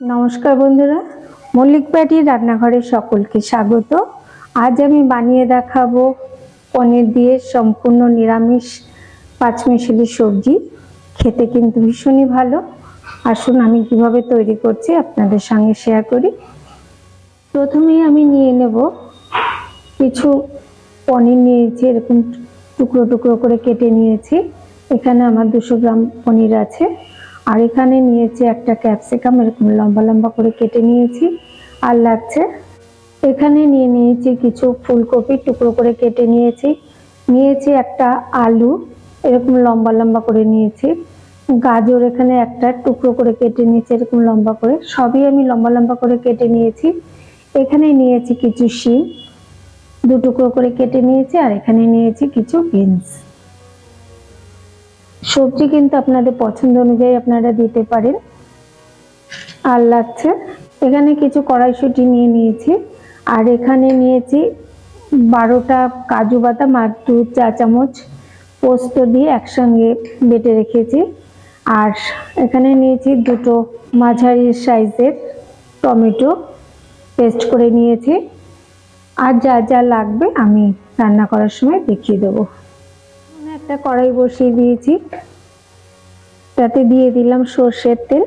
নমস্কার বন্ধুরা, মল্লিক প্যাটির রান্নাঘরে সকলকে স্বাগত। আজ আমি বানিয়ে দেখাবো পনির দিয়ে সম্পূর্ণ নিরামিষ পাঁচমিশালি সবজি। খেতে কিন্তু ভীষণই ভালো। আসুন আমি কীভাবে তৈরি করছি আপনাদের সঙ্গে শেয়ার করি। প্রথমেই আমি নিয়ে নেব কিছু পনির নিয়েছি, এরকম টুকরো টুকরো করে কেটে নিয়েছি। এখানে আমার দুশো গ্রাম পনির আছে। আর এখানে নিয়েছি একটা ক্যাপসিকাম, এরকম লম্বা লম্বা করে কেটে নিয়েছি। আর লাগছে, এখানে নিয়ে নিয়েছি কিছু ফুলকপি টুকরো করে কেটে নিয়েছি। নিয়েছি একটা আলু, এরকম লম্বা লম্বা করে নিয়েছি। গাজর এখানে একটা টুকরো করে কেটে নিয়েছি, এরকম লম্বা করে। সবই আমি লম্বা লম্বা করে কেটে নিয়েছি। এখানে নিয়েছি কিছু শিম, দু টুকরো করে কেটে নিয়েছি। আর এখানে নিয়েছি কিছু বিনস। সবজি কিন্তু আপনাদের পছন্দ অনুযায়ী আপনারা দিতে পারেন। আর লাগছে, এখানে কিছু কড়াইশুটি নিয়ে নিয়েছি। আর এখানে নিয়েছি বারোটা কাজু বাদাম আর দু চা চামচ পোস্ত দিয়ে একসঙ্গে বেটে রেখেছি। আর এখানে নিয়েছি দুটো মাঝারি সাইজের টমেটো পেস্ট করে নিয়েছি। আর যা যা লাগবে আমি রান্না করার সময় দেখিয়ে দেবো। একটা কড়াই বসিয়ে দিয়েছি। তাতে দিয়ে দিলাম সর্ষের তেল।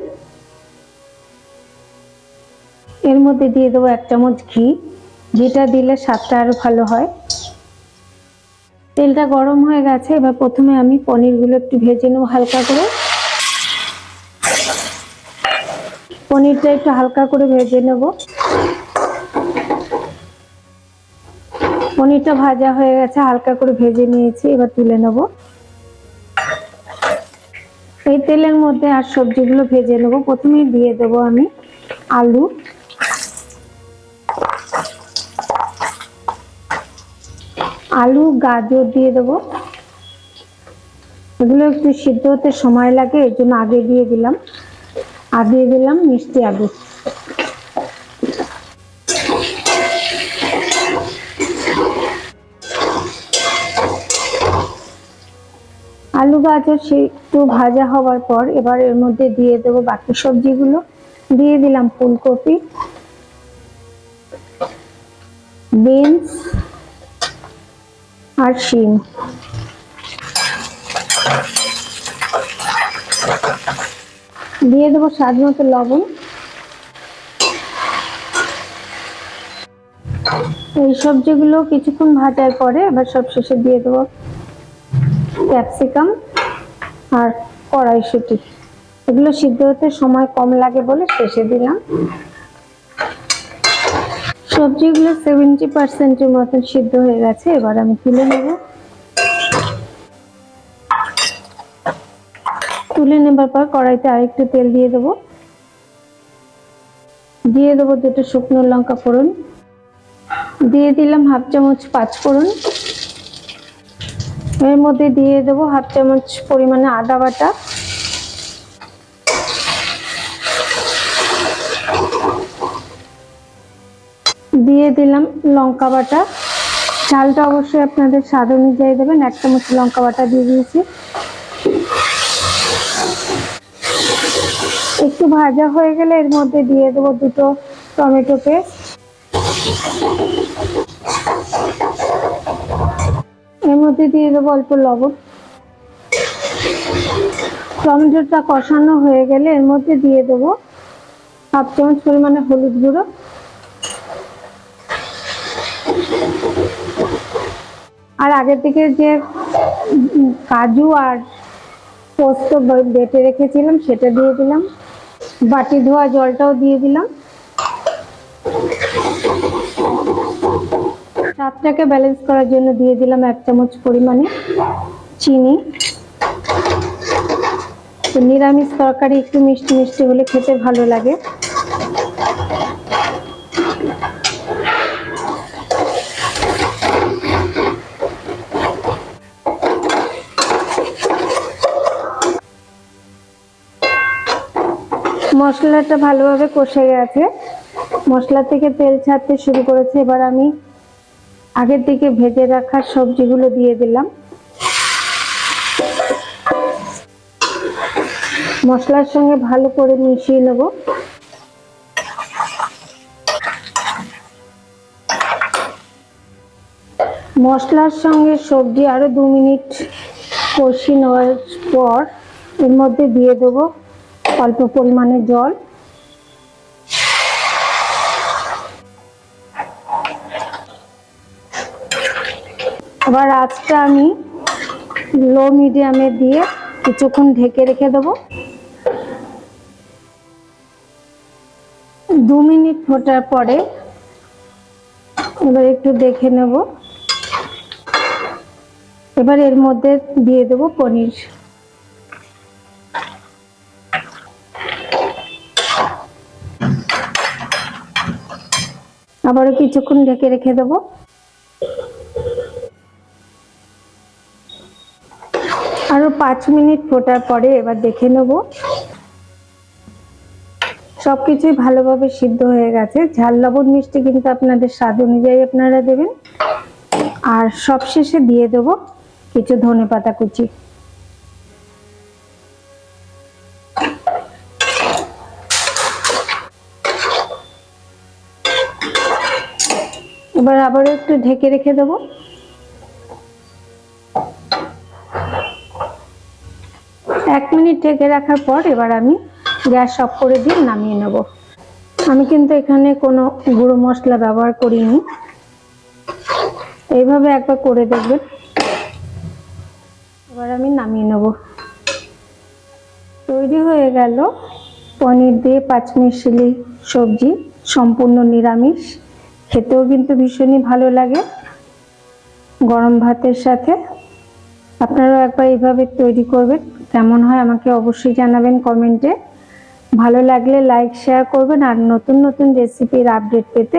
এর মধ্যে দিয়ে দেবো এক চামচ ঘি ঘিটা দিলে স্বাদটা আরও ভালো হয়। তেলটা গরম হয়ে গেছে, এবার প্রথমে আমি পনিরগুলো একটু ভেজে নেব হালকা করে। পনিরটা একটু হালকা করে ভেজে নেব। পনিরটা ভাজা হয়ে গেছে, হালকা করে ভেজে নিয়েছি, এবার তুলে নেব। এই তেলের মধ্যে আর সবজিগুলো ভেজে নেব। প্রথমেই দিয়ে দেবো আমি আলু। আলু, গাজর দিয়ে দেবো। এগুলো একটু সিদ্ধ হতে সময় লাগে, এর জন্য আগে দিয়ে দিলাম। আর দিয়ে দিলাম মিষ্টি আলু। গাজর সে একটু ভাজা হওয়ার পর এবার এর মধ্যে দিয়ে দেবো বাকি সবজিগুলো। দিয়ে দিলাম ফুলকপি, বিনস আর শিম। দিয়ে দেবো স্বাদ মতো লবণ। এই সবজিগুলো কিছুক্ষণ ভাজার পরে এবার সব শেষে দিয়ে দেবো ক্যাপসিকাম। আর কড়াইশুটি। এগুলো সিদ্ধ হতে সময় কম লাগে বলে শেষে দিলাম। সবজিগুলো সেভেন্টি পার্সেন্টের মতন সিদ্ধ হয়ে গেছে, এবার আমি তুলে নেব। তুলে নেবার পর কড়াইতে আরেকটু তেল দিয়ে দেবো। দিয়ে দেবো দুটো শুকনো লঙ্কা ফোড়ন। দিয়ে দিলাম হাফ চামচ পাঁচ ফোড়ন এর মধ্যে দিয়ে দেবো হাফ চামচ পরিমাণে আদা বাটা। দিয়ে দিলাম লঙ্কা বাটা। চালটা অবশ্যই আপনাদের স্বাদ অনুযায়ী দেবেন। এক চামচ লঙ্কা বাটা দিয়ে দিয়েছি। একটু ভাজা হয়ে গেলে এর মধ্যে দিয়ে দেবো দুটো টমেটো পেস্ট। মধ্যে দিয়ে দেবো অল্প লবণ। টমেটোটা কষানো হয়ে গেলে এর মধ্যে দিয়ে দেবো হাফ চামচ পরিমাণে হলুদ গুঁড়ো। আর আগে থেকে যে কাজু আর পোস্ত বেটে রেখেছিলাম, সেটা দিয়ে দিলাম। বাটি ধোয়া জলটাও দিয়ে দিলাম। স্বাদটাকে ব্যালেন্স করার জন্য দিয়ে দিলাম এক চামচ পরিমাণে চিনি। নিরামিষ তরকারি একটু মিষ্টি মিষ্টি হলে খেতে ভালো লাগে। মশলাটা ভালোভাবে কষে গেছে। মশলা থেকে তেল ছাড়তে শুরু করেছে। এবার আমি আগের দিকে ভেজে রাখা সবজিগুলো দিয়ে দিলাম। মশলার সঙ্গে ভালো করে মিশিয়ে নেব। মশলার সঙ্গে সবজি আরও দু মিনিট কষি নেওয়ার পর এর মধ্যে দিয়ে দেবো অল্প পরিমাণে জল। আবার আঁচটা আমি লো মিডিয়ামে দিয়ে কিছুক্ষণ ঢেকে রেখে দেবো। দু মিনিট ফোটার পরে এবার একটু দেখে নেব। এবার এর মধ্যে দিয়ে দেবো পনির। আবারও কিছুক্ষণ ঢেকে রেখে দেবো। পাঁচ মিনিট ফোটার পরে এবার দেখে নেব। সবকিছুই ভালোভাবে সিদ্ধ হয়ে গেছে। ঝাল, লবণ, মিষ্টি কিন্তু আপনাদের স্বাদ অনুযায়ী আপনারা দেবেন। আর সবশেষে দিয়ে দেবো কিছু ধনে পাতা কুচি। এবার আবারও একটু ঢেকে রেখে দেবো। এক মিনিট ঢেকে রাখার পর এবার আমি গ্যাস অফ করে দিয়ে নামিয়ে নেব। আমি কিন্তু এখানে কোনো গুঁড়ো মশলা ব্যবহার করিনি। এইভাবে একবার করে দেখবেন। এবার আমি নামিয়ে নেব। তৈরি হয়ে গেল পনির দিয়ে পাঁচ পাঁচমিশালি সবজি, সম্পূর্ণ নিরামিষ। খেতেও কিন্তু ভীষণই ভালো লাগে। গরম ভাতের সাথে আপনারাও একবার এইভাবে তৈরি করবেন। কেমন হয় আমাকে অবশ্যই জানাবেন কমেন্টে। ভালো লাগলে লাইক শেয়ার করবেন আর নতুন নতুন রেসিপির আপডেট পেতে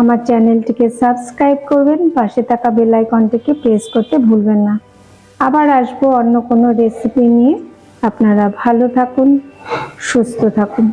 আমার চ্যানেলটিকে সাবস্ক্রাইব করবেন। পাশে থাকা বেল আইকনটিকে প্রেস করতে ভুলবেন না। আবার আসব অন্য কোনো রেসিপি নিয়ে। আপনারা ভালো থাকুন, সুস্থ থাকুন।